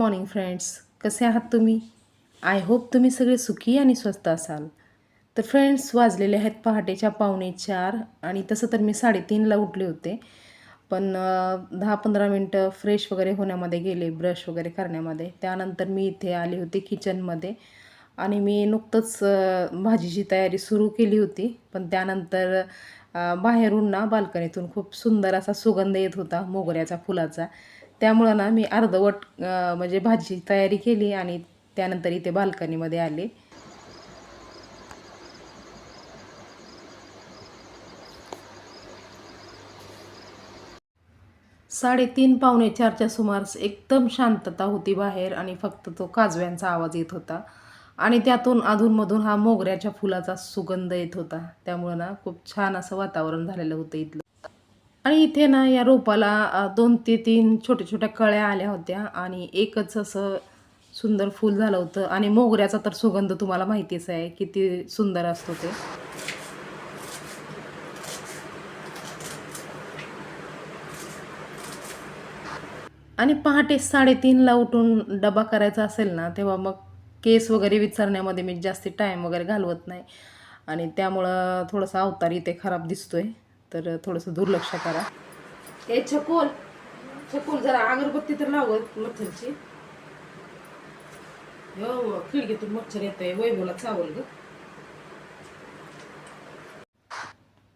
Morning friends कसे आहात तुम्ही? आय होप तुम्ही सगळे सुखी आणि स्वस्त असाल. तर फ्रेंड्स वाजलेले आहेत पहाटेच्या पावणे चार आणि तसं तर मी साडेतीनला उठले होते. पण दहा पंधरा मिनटं फ्रेश वगैरे होण्यामध्ये गेले ब्रश वगैरे करण्यामध्ये. त्यानंतर मी इथे आले होते किचनमध्ये आणि मी नुकतंच भाजीची तयारी सुरू केली होती. पण त्यानंतर बाहेरून ना बाल्कनीतून खूप सुंदर असा सुगंध येत होता मोगऱ्याचा फुलाचा. त्यामुळं ना मी अर्धवट म्हणजे भाजी तयारी केली आणि त्यानंतर इथे बाल्कनीमध्ये आले. साडेतीन पावणे चारच्या सुमारास एकदम शांतता होती बाहेर आणि फक्त तो काजव्यांचा आवाज येत होता. आणि त्यातून अधूनमधून हा मोगऱ्याच्या फुलाचा सुगंध येत होता. त्यामुळं ना खूप छान असं वातावरण झालेलं होतं इथलं. आणि इथे ना या रोपाला दोन ते तीन छोट्या छोट्या कळ्या आल्या होत्या आणि एकच असं सुंदर फूल झालं होतं. आणि मोगऱ्याचा तर सुगंध तुम्हाला माहितीच आहे किती सुंदर असतो ते. आणि पहाटे साडेतीनला उठून डबा करायचा असेल ना तेव्हा मग केस वगैरे विचारण्यामध्ये मी जास्ती टाईम वगैरे घालवत नाही. आणि त्यामुळं थोडंसं अवतार इथे खराब दिसतोय. तर थोडंसं दुर्लक्ष करा. हे छकोल. छकोल जरा अगरबत्ती तर लावत मच्छरची. हो खिडकीतून मच्छर येतंय. वैभवला चावल ग.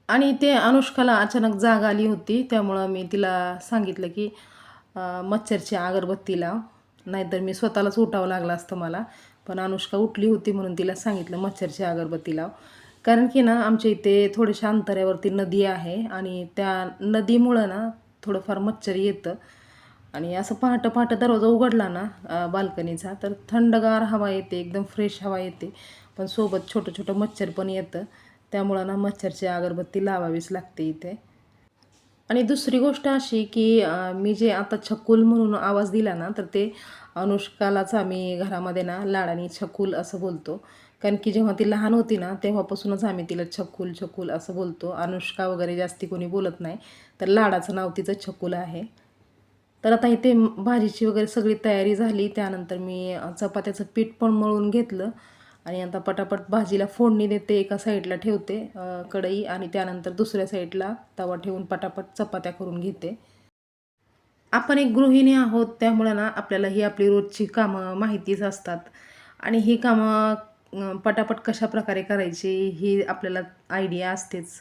आणि ते अनुष्काला अचानक जाग आली होती त्यामुळं मी तिला सांगितलं की मच्छरची अगरबत्ती लाव. नाहीतर मी स्वतःलाच उठावं लागलं असतं मला. पण अनुष्का उठली होती म्हणून तिला सांगितलं मच्छरची अगरबत्ती लाव. कारण की ना आमच्या इथे थोड्याशा अंतरावरती नदी आहे आणि त्या नदीमुळं ना थोडंफार मच्छर येतं. आणि असं पहाटं पहाटं दरवाजा उघडला ना बाल्कनीचा तर थंडगार हवा येते एकदम फ्रेश हवा येते. पण सोबत छोटं छोटं मच्छर पण येतं. त्यामुळं ना मच्छरची अगरबत्ती लावावीच लागते इथे. आणि दुसरी गोष्ट अशी की मी जे आता छकुल म्हणून आवाज दिला ना तर ते अनुष्कालाच आम्ही घरामध्ये ना लाडानी छकुल असं बोलतो. कारण की जेव्हा ती लहान होती ना तेव्हापासूनच आम्ही तिला छकुल छकुल असं बोलतो. अनुष्का वगैरे जास्ती कोणी बोलत नाही. तर लाडाचं नाव तिचं छकुल आहे. तर आता इथे भाजीची वगैरे सगळी तयारी झाली. त्यानंतर मी चपात्याचं पीठ पण मळून घेतलं. आणि आता पटापट भाजीला फोडणी देते. एका साईडला ठेवते कढई आणि त्यानंतर दुसऱ्या साईडला तवा ठेवून पटापट चपात्या करून घेते. आपण एक गृहिणी आहोत. त्यामुळं ना आपल्याला ही आपली रोजची कामं माहितीच असतात. आणि ही कामं पटापट कशा प्रकारे करायची ही आपल्याला आयडिया असतेच.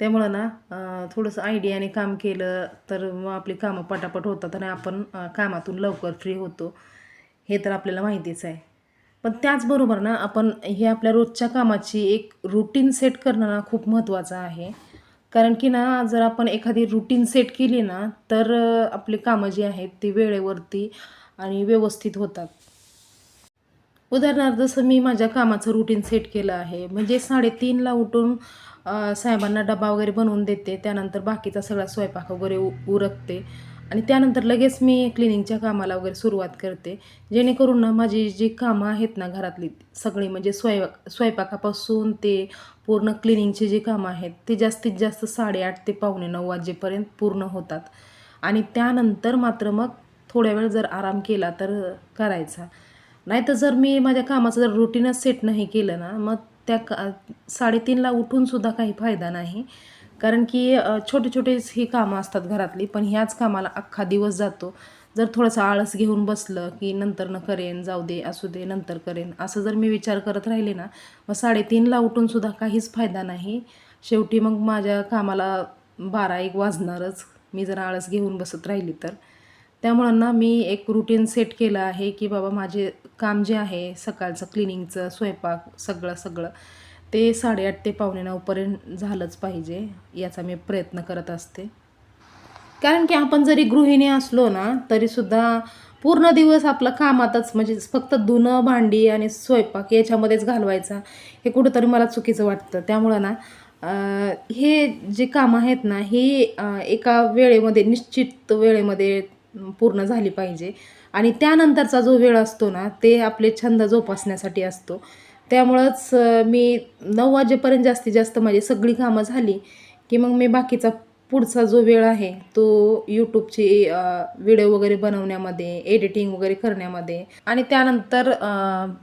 त्यामुळं ना थोडंसं आयडियाने काम केलं तर मग आपली कामं पटापट होतात आणि आपण कामातून लवकर फ्री होतो. हे तर आपल्याला माहितीच आहे. पण त्याचबरोबर ना आपण हे आपल्या रोजच्या कामाची एक रुटीन सेट करणं ना खूप महत्त्वाचं आहे. कारण की ना जर आपण एखादी रुटीन सेट केली ना तर आपली कामं जी आहेत ती वेळेवरती आणि व्यवस्थित होतात. उदाहरणार्थ जसं मी माझ्या कामाचं रुटीन सेट केलं आहे. म्हणजे साडेतीनला उठून साहेबांना डबा वगैरे बनवून देते. त्यानंतर बाकीचा सगळा स्वयंपाक वगैरे उ उरकते. आणि त्यानंतर लगेच मी क्लिनिंगच्या कामाला वगैरे सुरुवात करते. जेणेकरून ना माझी जी कामं आहेत ना घरातली सगळी म्हणजे स्वयंपाक स्वयंपाकापासून ते पूर्ण क्लिनिंगची जी कामं आहेत ते जास्तीत जास्त साडेआठ ते पावणे नऊ वाजेपर्यंत पूर्ण होतात. आणि त्यानंतर मात्र मग थोड्या वेळ जर आराम केला तर करायचा. नाहीतर जर मी माझ्या कामाचं जर रुटीनच सेट नाही केलं ना मग त्या का साडेतीनला उठूनसुद्धा काही फायदा नाही. कारण की छोटे छोटेच ही कामं असतात घरातली पण ह्याच कामाला अख्खा दिवस जातो. जर थोडंसं आळस घेऊन बसलं की नंतर न करेन जाऊ दे असू दे नंतर करेन असं जर मी विचार करत राहिले ना मग साडेतीनला उठूनसुद्धा काहीच फायदा नाही. शेवटी मग माझ्या कामाला बारा एक वाजणारच. मी जर आळस घेऊन बसत राहिली तर. त्यामुळं ना मी एक रुटीन सेट केलं आहे की बाबा माझे काम जे आहे सकाळचं क्लिनिंगचं स्वयंपाक सगळं सगळं ते साडेआठ ते पावणे नऊपर्यंत झालंच पाहिजे याचा मी प्रयत्न करत असते. कारण की आपण जरी गृहिणी असलो ना तरीसुद्धा पूर्ण दिवस आपलं कामातच म्हणजे फक्त धुणं भांडी आणि स्वयंपाक याच्यामध्येच घालवायचा हे कुठंतरी मला चुकीचं वाटतं. त्यामुळं ना हे जे कामं आहेत ना ही एका वेळेमध्ये निश्चित वेळेमध्ये पूर्ण झाली पाहिजे. आणि त्यानंतरचा जो वेळ असतो ना ते आपले छंद जोपासण्यासाठी असतो. त्यामुळंच मी नऊ वाजेपर्यंत जास्तीत जास्त माझी सगळी कामं झाली की मग मी बाकीचा पुढचा जो वेळ आहे तो यूट्यूबची व्हिडिओ वगैरे बनवण्यामध्ये एडिटिंग वगैरे करण्यामध्ये आणि त्यानंतर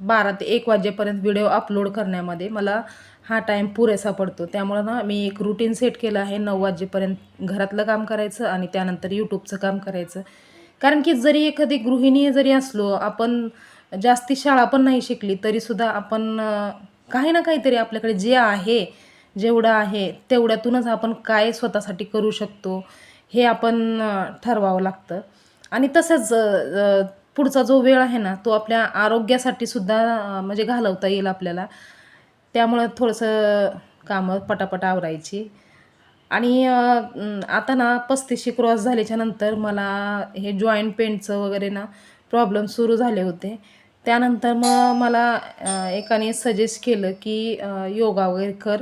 बारा ते एक वाजेपर्यंत व्हिडिओ अपलोड करण्यामध्ये मला हा टाईम पुरेसा पडतो. त्यामुळं ना मी एक रुटीन सेट केलं आहे. नऊ वाजेपर्यंत घरातलं काम करायचं आणि त्यानंतर यूट्यूबचं काम करायचं. कारण की जरी एखादी गृहिणी जरी असलो आपण जास्ती शाळा पण नाही शिकली तरीसुद्धा आपण काही ना काहीतरी आपल्याकडे जे आहे जेवढं आहे तेवढ्यातूनच आपण काय स्वतःसाठी करू शकतो हे आपण ठरवावं लागतं. आणि तसंच पुढचा जो वेळ आहे ना तो आपल्या आरोग्यासाठी सुद्धा म्हणजे घालवता येईल आपल्याला. त्यामुळं थोडंसं कामं पटापट आवरायची. आणि आता ना पस्तीसशे क्रॉस झाल्याच्यानंतर मला हे जॉईंट पेंटचं वगैरे ना प्रॉब्लेम सुरू झाले होते. त्यानंतर मग मला एकाने सजेस्ट केलं की योगा वगैरे कर.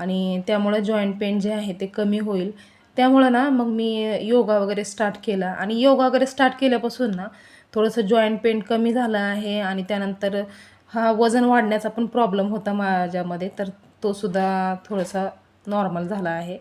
आणि त्यामुळं जॉईंट पेन जे आहे ते कमी होईल. त्यामुळं ना मग मी योगा वगैरे स्टार्ट केला. आणि योगा वगैरे स्टार्ट केल्यापासून ना थोडंसं जॉईंट पेन कमी झालं आहे आणि त्यानंतर हा वजन वाढण्याचा पण प्रॉब्लेम होता माझ्यामध्ये. तर तो सुद्धा थोडासा नॉर्मल झाला आहे.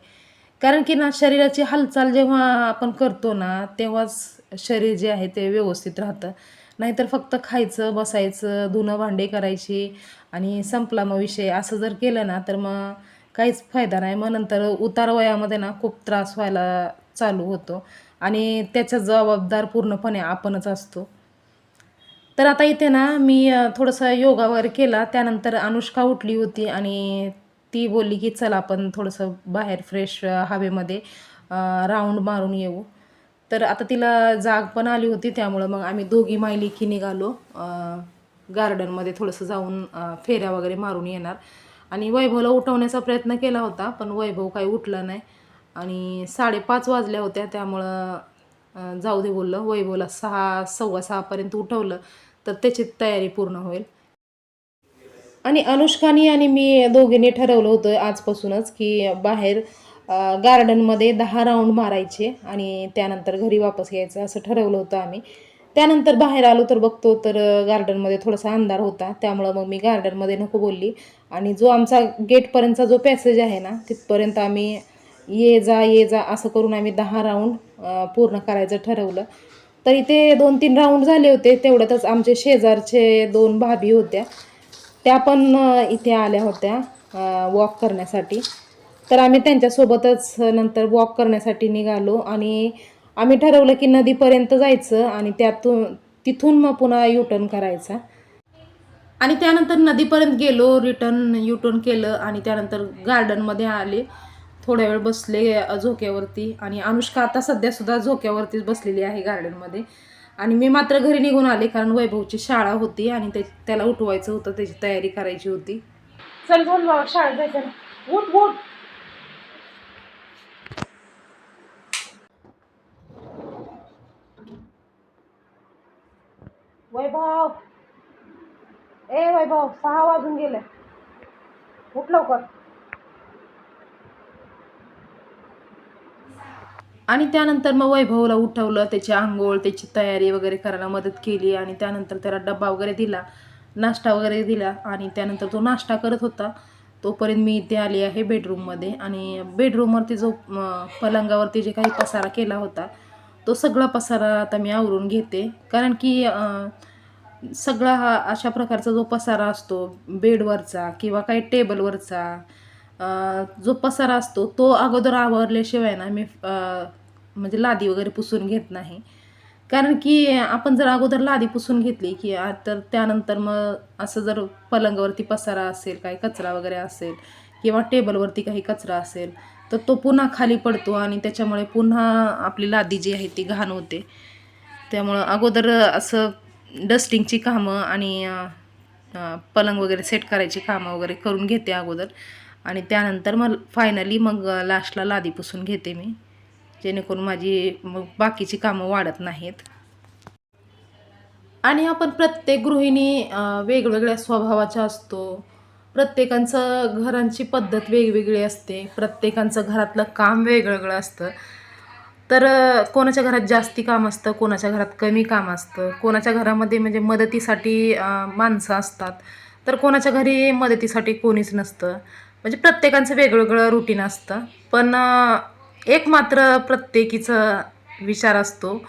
कारण की ना शरीराची हालचाल जेव्हा आपण करतो ना तेव्हाच शरीर जे आहे ते व्यवस्थित राहतं. नाहीतर फक्त खायचं बसायचं धुणं भांडे करायची आणि संपला मग विषय. असं जर केलं ना तर मग काहीच फायदा नाही. मग नंतर उतार वयामध्ये ना खूप त्रास व्हायला चालू होतो. आणि त्याचा जबाबदार पूर्णपणे आपणच असतो. तर आता इथे ना मी थोडंसं योगा वगैरे केला. त्यानंतर अनुष्का उठली होती आणि ती बोलली की चला आपण थोडंसं बाहेर फ्रेश हवेमध्ये राऊंड मारून येऊ. तर आता तिला जाग पण आली होती. त्यामुळं मग आम्ही दोघी मायलिकी निघालो. गार्डनमध्ये थोडंसं जाऊन फेऱ्या वगैरे मारून येणार. आणि वैभवला उठवण्याचा प्रयत्न केला होता पण वैभव काही उठला नाही. आणि साडेपाच वाजल्या होत्या त्यामुळं जाऊ दे बोललं. वैभवला सहा सव्वा सहापर्यंत उठवलं तर त्याची तयारी पूर्ण होईल. आणि अनुष्कानी आणि मी दोघींनी ठरवलं होतं आजपासूनच की बाहेर गार्डनमध्ये दहा राऊंड मारायचे आणि त्यानंतर घरी वापस यायचं असं ठरवलं होतं आम्ही. त्यानंतर बाहेर आलो तर बघतो तर गार्डनमध्ये थोडासा अंधार होता. त्यामुळं मग मी गार्डनमध्ये नको बोलली. आणि जो आमचा गेटपर्यंतचा जो पॅसेज आहे ना तिथपर्यंत आम्ही ये जा ये जा असं करून आम्ही दहा राऊंड पूर्ण करायचं ठरवलं. तर इथे दोन तीन राऊंड झाले होते. तेवढ्यातच आमचे शेजारचे दोन भाभी होत्या. त्या पण इथे आल्या होत्या वॉक करण्यासाठी. तर आम्ही त्यांच्यासोबतच नंतर वॉक करण्यासाठी निघालो. आणि आम्ही ठरवलं की नदीपर्यंत जायचं आणि त्यातून तिथून मग पुन्हा युटर्न करायचा. आणि त्यानंतर नदीपर्यंत गेलो रिटर्न युटर्न केलं आणि त्यानंतर गार्डनमध्ये आले. थोड्या वेळ बसले झोक्यावरती आणि अनुष्का आता सध्या सुद्धा झोक्यावरतीच बसलेली आहे गार्डनमध्ये आणि मी मात्र घरी निघून आले कारण वैभवची शाळा होती आणि ते त्याला उठवायचं होतं त्याची तयारी करायची होती. चल चल बाबा शाळेत जायचं. उठ उठ. वैभव. ए वैभव सहा वाजून गेले. उठ लवकर. आणि त्यानंतर मग वैभवला उठवलं त्याची आंघोळ त्याची तयारी वगैरे करायला मदत केली आणि त्यानंतर त्याला डब्बा वगैरे दिला नाश्ता वगैरे दिला आणि त्यानंतर तो नाश्ता करत होता. तोपर्यंत मी इथे आली आहे बेडरूममध्ये आणि बेडरूमवरती जो पलंगावरती जे काही पसारा केला होता तो सगळा पसारा आता मी आवरून घेते. कारण की सगळा हा अशा प्रकारचा जो पसारा असतो बेडवरचा किंवा काही टेबलवरचा जो पसारा असतो तो अगोदर आवरल्याशिवाय ना मी म्हणजे लादी वगैरे पुसून घेत नाही. कारण की आपण जर अगोदर लादी पुसून घेतली की तर त्यानंतर मग असं जर पलंगावरती पसारा असेल काही कचरा वगैरे असेल किंवा टेबलवरती काही कचरा असेल तर तो पुन्हा खाली पडतो आणि त्याच्यामुळे पुन्हा आपली लादी जी आहे ती घाण होते. त्यामुळं अगोदर असं डस्टिंगची कामं आणि पलंग वगैरे सेट करायची कामं वगैरे करून घेते अगोदर. आणि त्यानंतर मग फायनली मग लास्टला लादी पुसून घेते मी. जेणेकरून माझी मग बाकीची कामं वाढत नाहीत. आणि आपण प्रत्येक गृहिणी वेगवेगळ्या स्वभावाच्या असतो. प्रत्येकांचं घरांची पद्धत वेगवेगळी असते. प्रत्येकांचं घरातलं काम वेगवेगळं असतं. तर कोणाच्या घरात जास्ती काम असतं कोणाच्या घरात कमी काम असतं. कोणाच्या घरामध्ये म्हणजे मदतीसाठी माणसं असतात. तर कोणाच्या घरी मदतीसाठी कोणीच नसतं. म्हणजे प्रत्येकांचं वेगवेगळं रुटीन असतं. पण एक मात्र प्रत्येकीचा विचार असतो.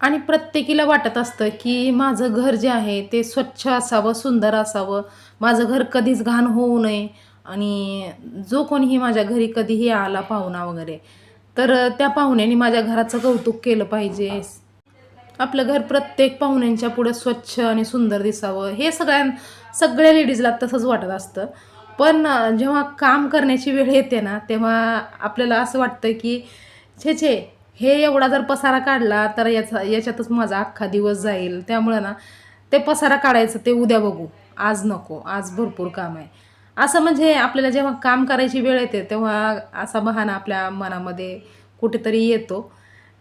आणि प्रत्येकीला वाटत असतं की माझं घर जे आहे ते स्वच्छ असावं सुंदर असावं. माझं घर कधीच घाण होऊ नये आणि जो कोणीही माझ्या घरी कधीही आला पाहुणा वगैरे तर त्या पाहुण्याने माझ्या घराचं कौतुक केलं पाहिजे. आपलं घर प्रत्येक पाहुण्यांच्या पुढे स्वच्छ आणि सुंदर दिसावं. हे सगळ्यां सगळ्या लेडीजला तसंच वाटत असतं. पण जेव्हा काम करण्याची वेळ येते ना तेव्हा आपल्याला असं वाटतं की छे छे हे एवढा जर पसारा काढला तर याचा याच्यातच माझा अख्खा दिवस जाईल. त्यामुळं ना ते पसारा काढायचं ते उद्या बघू. आज नको आज भरपूर काम आहे. असं म्हणजे आपल्याला जेव्हा काम करायची वेळ येते तेव्हा असा बहाणा आपल्या मनामध्ये कुठेतरी येतो.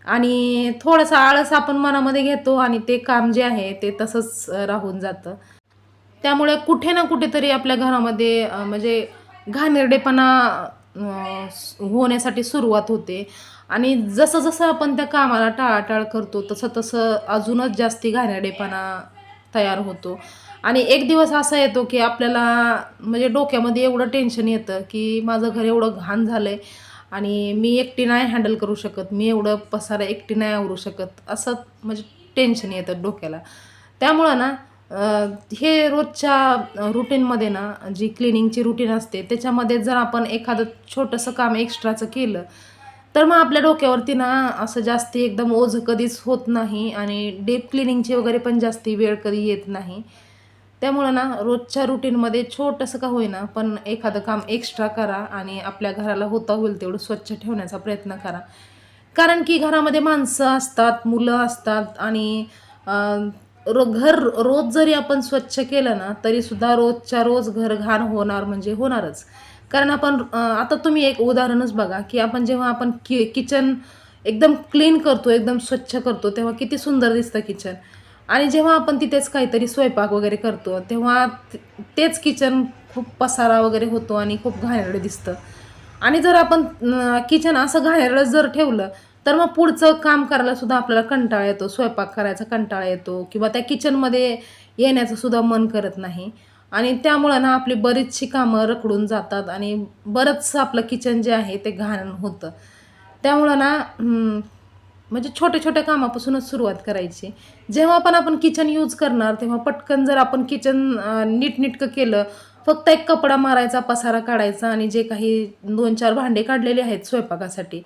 आणि थोडासा आळस आपण मनामध्ये घेतो आणि ते काम जे आहे ते तसंच राहून जातं. त्यामुळे कुठे ना कुठेतरी आपल्या घरामध्ये म्हणजे घाणेरडेपणा होण्यासाठी सुरुवात होते. आणि जसं जसं आपण त्या कामाला टाळाटाळ करतो तसं तसं अजूनच जास्ती घाणेरडेपणा तयार होतो. आणि एक दिवस असा येतो की आपल्याला म्हणजे डोक्यामध्ये एवढं टेन्शन येतं की माझं घर एवढं घाण झालं आहे आणि मी एकटी नाही हँडल करू शकत मी एवढं पसारा एकटी नाही आवरू शकत असं म्हणजे टेन्शन येतं डोक्याला. त्यामुळं ना हे रोजच्या रुटीनमध्ये ना जी क्लिनिंगची रुटीन असते त्याच्यामध्ये जर आपण एखादं छोटंसं काम एक्स्ट्राचं केलं तर मग आपल्या डोक्यावरती ना असं जास्ती एकदम ओझं कधीच होत नाही आणि डीप क्लिनिंगची वगैरे पण जास्ती वेळ कधी येत नाही. त्यामुळं ना रोजच्या रुटीनमध्ये छोटंसं का होईना पण एखादं काम एक्स्ट्रा करा आणि आपल्या घराला होता होईल तेवढं स्वच्छ ठेवण्याचा प्रयत्न करा. कारण की घरामध्ये माणसं असतात मुलं असतात आणि रो घर रोज जरी आपण स्वच्छ केलं ना तरीसुद्धा रोजच्या रोज घर घाण होणार म्हणजे होणारच. कारण आपण आता तुम्ही एक उदाहरणच बघा की आपण जेव्हा आपण कि किचन एकदम क्लीन करतो एकदम स्वच्छ करतो तेव्हा किती सुंदर दिसतं किचन आणि जेव्हा आपण तिथेच काहीतरी स्वयंपाक वगैरे करतो तेव्हा तेच किचन खूप पसारा वगैरे होतो आणि खूप घाणेरडं दिसतं. आणि जर आपण किचन असं घाणेरडं जर ठेवलं तर मग पुढचं काम करायला सुद्धा आपल्याला कंटाळा येतो. स्वयंपाक करायचा कंटाळा येतो किंवा त्या किचनमध्ये येण्याचं सुद्धा मन करत नाही. आणि त्यामुळं ना आपली बरीचशी कामं रखडून जातात आणि बरंचसं आपलं किचन जे आहे ते घाण होतं. त्यामुळं ना म्हणजे छोट्या छोट्या कामापासूनच सुरुवात करायची. जेव्हा पण आपण किचन यूज करणार तेव्हा पटकन जर आपण किचन नीटनीटकं केलं फक्त एक कपडा मारायचा पसारा काढायचा आणि जे काही दोन चार भांडे काढलेले आहेत स्वयंपाकासाठी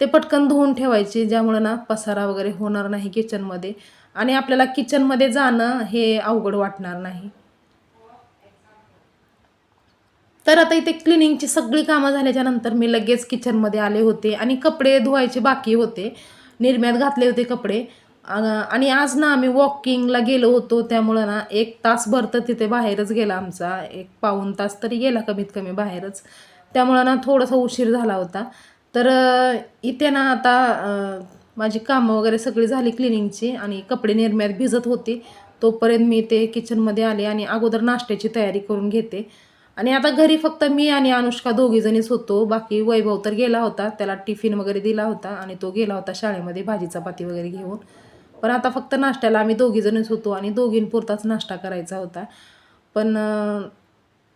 ते पटकन धुवून ठेवायचे ज्यामुळं ना पसारा वगैरे होणार नाही किचनमध्ये आणि आपल्याला किचनमध्ये जाणं हे अवघड वाटणार नाही. तर आता इथे क्लिनिंगची सगळी कामं झाल्याच्यानंतर मी लगेच किचनमध्ये आले होते आणि कपडे धुवायचे बाकी होते. निर्म्यात घातले होते कपडे. आणि आज ना आम्ही वॉकिंगला गेलो होतो. त्यामुळं ना एक तासभर तर तिथे बाहेरच गेला आमचा. एक पाऊण तास तरी गेला कमीत कमी बाहेरच. त्यामुळं ना थोडासा उशीर झाला होता. तर इथे ना आता माझी कामं वगैरे सगळी झाली क्लिनिंगची आणि कपडे निर्म्यात भिजत होती. तोपर्यंत मी ते किचनमध्ये आले आणि अगोदर नाश्त्याची तयारी करून घेते. आणि आता घरी फक्त मी आणि अनुष्का दोघीजणीच होतो. बाकी वैभव तर गेला होता. त्याला टिफिन वगैरे दिला होता आणि तो गेला होता शाळेमध्ये भाजी चपाती वगैरे घेऊन. पण आता फक्त नाश्त्याला आम्ही दोघीजणीच होतो आणि दोघींपुरताच नाश्ता करायचा होता. पण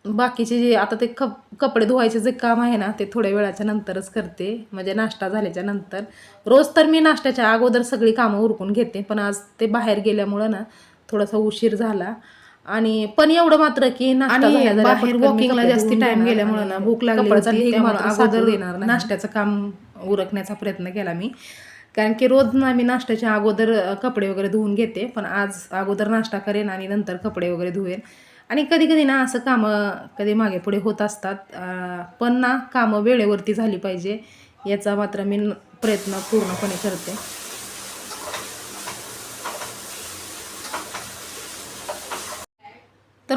बाकीचे जे आता ते कप कपडे धुवायचे जे काम आहे ना ते थोड्या वेळाच्या नंतरच करते. म्हणजे नाश्ता झाल्याच्यानंतर. रोज तर मी नाश्त्याच्या अगोदर सगळी कामं उरकून घेते. पण आज ते बाहेर गेल्यामुळं ना थोडासा उशीर झाला. आणि पण एवढं मात्र की नाश्ता आणि झाल्या झाल्या बाहेर पटकन मी walking ला कपडे जास्ती घेणार गेल्यामुळं ना भूक लागली अगोदर. नाश्त्याचं काम उरकण्याचा प्रयत्न केला मी. कारण की रोज ना मी नाश्त्याच्या अगोदर कपडे वगैरे धुवून घेते पण आज अगोदर नाश्ता करेन आणि नंतर कपडे वगैरे धुवेन. आणि कधी कधी ना असं कामं कधी मागे पुढे होत असतात पण ना कामं वेळेवरती झाली पाहिजे याचा मात्र मी प्रयत्न पूर्णपणे करते तर